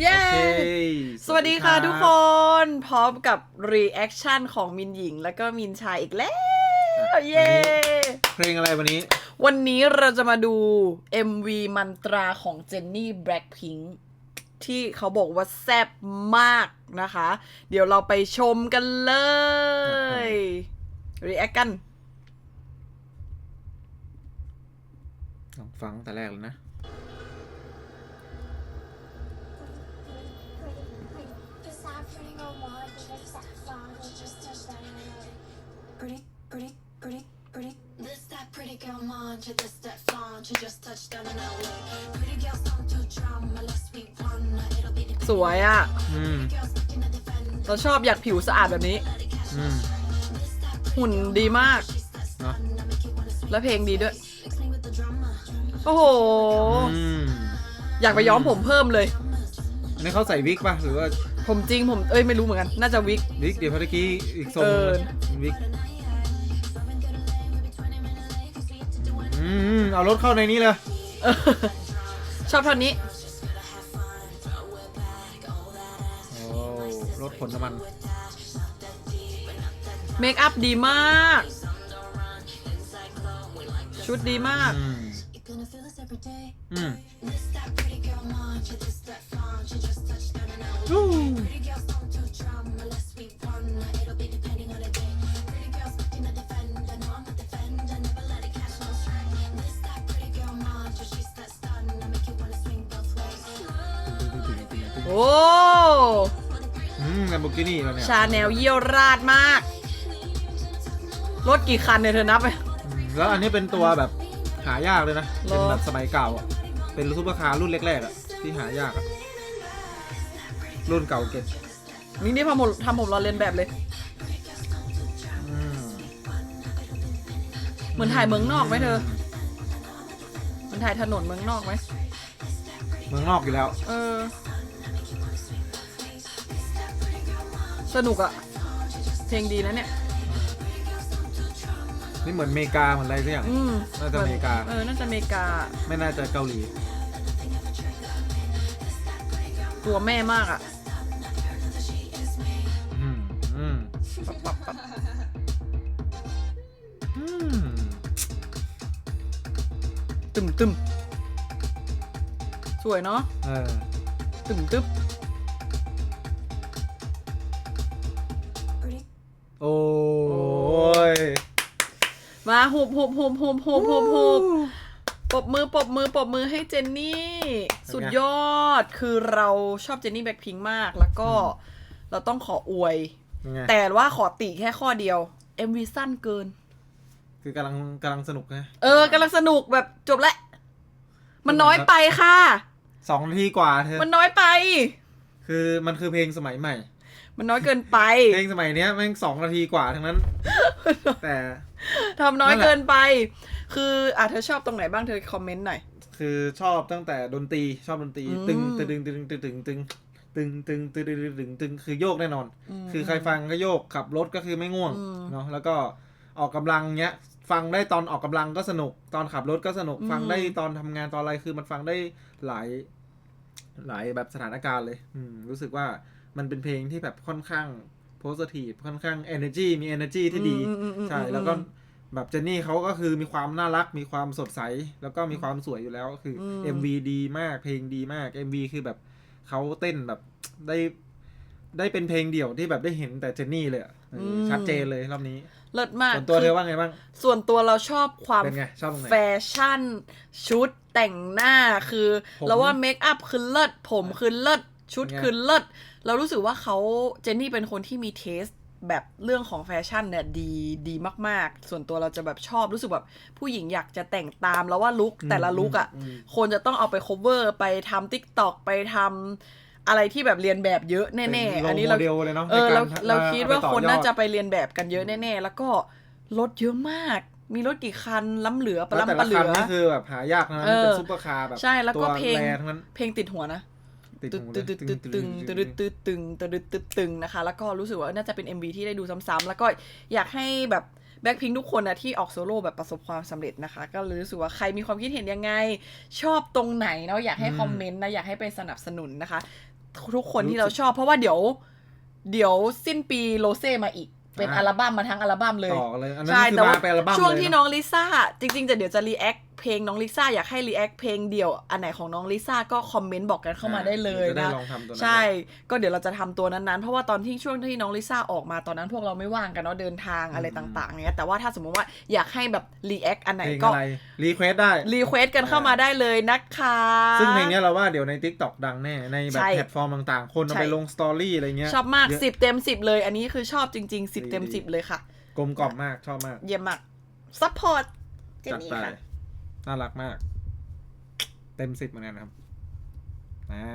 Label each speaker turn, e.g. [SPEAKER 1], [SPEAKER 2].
[SPEAKER 1] เย้
[SPEAKER 2] โอเค
[SPEAKER 1] สวัสดีค่ะทุกคน พร้อมกับรีแอคชั่นของมินหญิง แล้วก็มินชายอีกแล้ว เย้
[SPEAKER 2] เพลงอะไรวันนี้
[SPEAKER 1] วันนี้เราจะมาดู MV มันตราของเจนนี่แบล็ k พิงที่เขาบอกว่าแซ่บมากนะคะ เดี๋ยวเราไปชมกันเลยรีแอคกัน
[SPEAKER 2] ลองฟังตั้งแต่แรกเลยนะ
[SPEAKER 3] Pretty, pretty, pretty, pretty. This that pretty girl mantra, this that flaunt. You just touched down in LA. Pretty girls don't do drama, less we wanna. It'll be the
[SPEAKER 1] สวยอะ่ะ
[SPEAKER 2] อืม
[SPEAKER 3] girls looking to defend.
[SPEAKER 1] เราชอบอยากผิวสะอาดแบบนี้
[SPEAKER 2] อืม
[SPEAKER 1] หุ่นดีมาก
[SPEAKER 2] เนาะ
[SPEAKER 1] และเพลงดีด้วย
[SPEAKER 3] Fix me with the drama.
[SPEAKER 1] โอ้โห
[SPEAKER 2] อืม
[SPEAKER 1] อยากไปย้อมผมเพิ่มเลย
[SPEAKER 2] อันนี้เขาใส่วิกป่ะ หรือว่า
[SPEAKER 1] ผมจริงผมเอ้ยไม่รู้เหมือนกัน น่าจะวิก
[SPEAKER 2] วิกเดี๋ยวพอตะกี้อีกทรง
[SPEAKER 1] เออ
[SPEAKER 2] เป็นวิกอืมเอารถเข้าในนี้เลย
[SPEAKER 1] เออชอบท่อนนี้
[SPEAKER 2] โอ้รถขนน้ำมัน
[SPEAKER 1] เมคอัพดีมาก ชุดดีมาก
[SPEAKER 2] อืม
[SPEAKER 3] You're gonna feel this every day.
[SPEAKER 2] อืม
[SPEAKER 3] This that pretty girl mantra, this that
[SPEAKER 1] โอ้
[SPEAKER 2] อืมลัมโบกินี่แล้วเนี่ย
[SPEAKER 1] ชาแนลเยี่ยวราดมาก รถกี่คันเนี่ยเธอนับไป
[SPEAKER 2] อืมแล้วอันนี้เป็นตัวแบบหายากเลยนะ
[SPEAKER 1] หรอ
[SPEAKER 2] เป็นแบบสมัยเก่าอะ เป็นซุปเปอร์คาร์รุ่นแรกๆอะ ที่หายากอะ รุ่นเก่าเก็บ
[SPEAKER 1] นี่นี่ทำผมทำผมรอเรียนแบบเลย
[SPEAKER 2] อืม
[SPEAKER 1] เหมือนถ่ายเมืองนอกไหมเธอ เหมือนถ่ายถนนเมืองนอกไหม
[SPEAKER 2] เมืองนอกอยู่แล้ว
[SPEAKER 1] เออ สนุกอะเพลงดีนะเนี่ย
[SPEAKER 2] นี่เหมือนอเมริกาเหมือนอะไรสักอย่าง
[SPEAKER 1] อืม
[SPEAKER 2] น่าจะอเมริกา
[SPEAKER 1] เออ น่าจะอเมริกา
[SPEAKER 2] ไม่น่าจะเกาหลี
[SPEAKER 1] ตัวแม่มากอะ
[SPEAKER 2] อืมอืม
[SPEAKER 1] ปับปับปับ
[SPEAKER 2] อืม
[SPEAKER 1] ตึมตึมสวยเนาะ
[SPEAKER 2] เออ
[SPEAKER 1] ตึมตึ๊บ มาหุบหุบหุบหุบหุบหุบหุบปรบมือปรบมือปรบมือให้เจนนี่ สุดยอดคือเราชอบเจนนี่แบ็คพิงค์มาก แล้วก็เราต้องขออวย
[SPEAKER 2] ยังไง
[SPEAKER 1] แต่ว่าขอติแค่ข้อเดียว MV สั้นเกิน
[SPEAKER 2] คือกำลังกำลังสนุกนะ
[SPEAKER 1] เออกำลังสนุกแบบจบแล้วมันน้อยไปค่ะ
[SPEAKER 2] สองนาทีกว่าเธอ
[SPEAKER 1] มันน้อยไป
[SPEAKER 2] คือมันคือเพลงสมัยใหม่
[SPEAKER 1] มันน้อยเกินไป
[SPEAKER 2] เพลงสมัยเนี้ยแม่งสองนาทีกว่าทั้งนั้น แต่
[SPEAKER 1] ทำน้อย
[SPEAKER 2] นั่นแหละ
[SPEAKER 1] เกินไป คืออะเธอชอบตรงไหนบ้างเธอคอมเมนต์หน่อย
[SPEAKER 2] คือชอบตั้งแต่ดนตรีชอบดนตรี
[SPEAKER 1] อืม
[SPEAKER 2] ตึงตึงตึงตึงตึงตึงตึงตึงตึงตึงตึงตึงตึงตึงคือโยกแน่นอน คือใครฟังก็โยกขับรถก็คือไม่ง่วง
[SPEAKER 1] อืม
[SPEAKER 2] เนาะแล้วก็ออกกำลังเนี้ย ฟังได้ตอนออกกำลังก็สนุก ตอนขับรถก็สนุก
[SPEAKER 1] อืม
[SPEAKER 2] ฟังได้ตอนทำงานตอนอะไรคือมันฟังได้หลาย หลายแบบสถานการณ์เลย อืมรู้สึกว่า มันเป็นเพลงที่แบบค่อนข้างโพสิทีฟค่อนข้าง energy มี energy ที่ดี
[SPEAKER 1] อืมอืมอืม
[SPEAKER 2] ใช่
[SPEAKER 1] อืม
[SPEAKER 2] แล้วก็แบบเจนนี่เขาก็คือมีความน่ารัก มีความสดใส แล้วก็มีความสวยอยู่แล้ว คืออ
[SPEAKER 1] ม
[SPEAKER 2] MV ดีมาก เพลงดีมาก MV คือแบบเขาเต้นแบบได้ได้เป็นเพลงเดี่ยวที่แบบได้เห็นแต่เจนนี่เลยอะเอออ
[SPEAKER 1] ม
[SPEAKER 2] ชัดเจนเลยรอบนี้
[SPEAKER 1] เลิศมาก
[SPEAKER 2] ส่วนตัว
[SPEAKER 1] คื
[SPEAKER 2] เธอว่าไงบ้าง
[SPEAKER 1] ส่วนตัวเราชอบความ
[SPEAKER 2] เป็นไงชอบตรงไหน
[SPEAKER 1] แฟชั่น ชุดแต่งหน้าคือ
[SPEAKER 2] ผม
[SPEAKER 1] เราว่าเมคอัพคือเลิศผมคือเลิศชุด
[SPEAKER 2] เป็นไง
[SPEAKER 1] คือเลิศ เรารู้สึกว่าเขาเจนนี่เป็นคนที่มีเทสแบบเรื่องของแฟชั่นเนี่ยดีดีมากๆ ส่วนตัวเราจะแบบชอบรู้สึกแบบผู้หญิงอยากจะแต่งตามแล้วว่าลุคแต่ละลุคอะ
[SPEAKER 2] ม
[SPEAKER 1] คนจะต้องเอาไป cover ไปทำ TikTok ไปทำอะไรที่แบบเรียนแบบเยอะแน่
[SPEAKER 2] เป็
[SPEAKER 1] ๆ
[SPEAKER 2] โล
[SPEAKER 1] อันนี้
[SPEAKER 2] โม
[SPEAKER 1] เรา
[SPEAKER 2] เดลเลยเนาะ
[SPEAKER 1] เออ
[SPEAKER 2] ใน
[SPEAKER 1] เรา
[SPEAKER 2] ก
[SPEAKER 1] เราคิดว่า
[SPEAKER 2] เอไปต่
[SPEAKER 1] คน
[SPEAKER 2] อยอ
[SPEAKER 1] น่าจะไปเรียนแบบกันเยอะแน่ๆ แล้วก็รถเยอะมาก มีรถกี่คันล้ำเหลือปะ
[SPEAKER 2] แล้วแต่
[SPEAKER 1] ล้ำปะเหลื
[SPEAKER 2] ละคัน
[SPEAKER 1] อ
[SPEAKER 2] นี่คือแบบหายากนะ
[SPEAKER 1] เออ
[SPEAKER 2] เป็นซุปเปอร์คาร์แบบ
[SPEAKER 1] ใช่แล้วก็
[SPEAKER 2] ตัว
[SPEAKER 1] เพลง
[SPEAKER 2] แรทั้งนั้น
[SPEAKER 1] เพลงติดหัวนะ
[SPEAKER 2] ติด
[SPEAKER 1] ตึ๊ด
[SPEAKER 2] หู
[SPEAKER 1] ตึ๊ด
[SPEAKER 2] เลย
[SPEAKER 1] ตึ๊ดตึ๊ดตึงตึ๊ดตึ๊ดตึงตึ๊ดตึ๊ดตึงนะคะ แล้วก็รู้สึกว่าน่าจะเป็น MV ที่ได้ดูซ้ำๆแล้วก็อยากให้แบบแบ็คพิงทุกคนนะที่ออกโซโล่แบบประสบความสำเร็จนะคะ ก็เลยรู้สึกว่าใครมีความคิดเห็นยังไง ชอบตรงไหนเนาะอยากให้
[SPEAKER 2] อืม
[SPEAKER 1] คอมเมนต์นะอยากให้ไปสนับสนุนนะคะ ทุกคนที่เราชอบเพราะว่าเดี๋ยว เดี๋ยวสิ้นปีโรเซ่มาอีกเป็น
[SPEAKER 2] อ่า
[SPEAKER 1] อัลบั้มมาทั้งอัลบั้มเลย
[SPEAKER 2] ต่อกันเลยอันนั้น
[SPEAKER 1] ใช่
[SPEAKER 2] คือ
[SPEAKER 1] แต่ว่า
[SPEAKER 2] มาเป็นอัลบั้ม
[SPEAKER 1] ช่วง
[SPEAKER 2] เลย
[SPEAKER 1] ที่
[SPEAKER 2] เนอะ
[SPEAKER 1] น้องลิซ่าจริงๆจะเดี๋ยวจะรีแอค เพลงน้องลิซ่าอยากให้รีแอคเพลงเดี่ยวอันไหนของน้องลิซ่าก็คอมเมนต์บอกกันเข้ามาได้เลย
[SPEAKER 2] ดี๋วจะได้
[SPEAKER 1] นะ
[SPEAKER 2] ลองทำตัวนั้น
[SPEAKER 1] ใช่ก็เดี๋ยวเราจะทำตัวนั้นๆ เพราะว่าตอนที่ช่วงที่น้องลิซ่าออกมาตอนนั้นพวกเราไม่ว่างกันเนาะเดินทางอะไรต่างๆเนี้ยแต่ว่าถ้าสมมติว่าอยากให้แบบรีแอคอันไหน
[SPEAKER 2] เพลง
[SPEAKER 1] ก็
[SPEAKER 2] อะไรรีเควสได้
[SPEAKER 1] รีเควสกันเข้ามาได้เลยนะคะ
[SPEAKER 2] ซึ่งเพลงเนี้ยเราว่าเดี๋ยวใน t ิ k t o k ดังแน่ในแบบ
[SPEAKER 1] ใช่
[SPEAKER 2] แพลตฟอร์มต่างๆ คนเอา
[SPEAKER 1] ใช่
[SPEAKER 2] ไปลงสตอรี่อะไรเงี้ย
[SPEAKER 1] ชอบมาก
[SPEAKER 2] เยอะ
[SPEAKER 1] สิบเต็มสิบเลยอันนี้คือชอบจริงๆสิบเต็ม
[SPEAKER 2] ดีๆ
[SPEAKER 1] สิบเลยค่ะ
[SPEAKER 2] กลมกล่อมมากชอบมาก
[SPEAKER 1] เยี่ยมมากซัพพอร์ตเจน
[SPEAKER 2] จัด
[SPEAKER 1] นี่
[SPEAKER 2] ไป
[SPEAKER 1] ค่ะ
[SPEAKER 2] น่ารักมาก เต็มสิบเหมือนกันครับ อ่า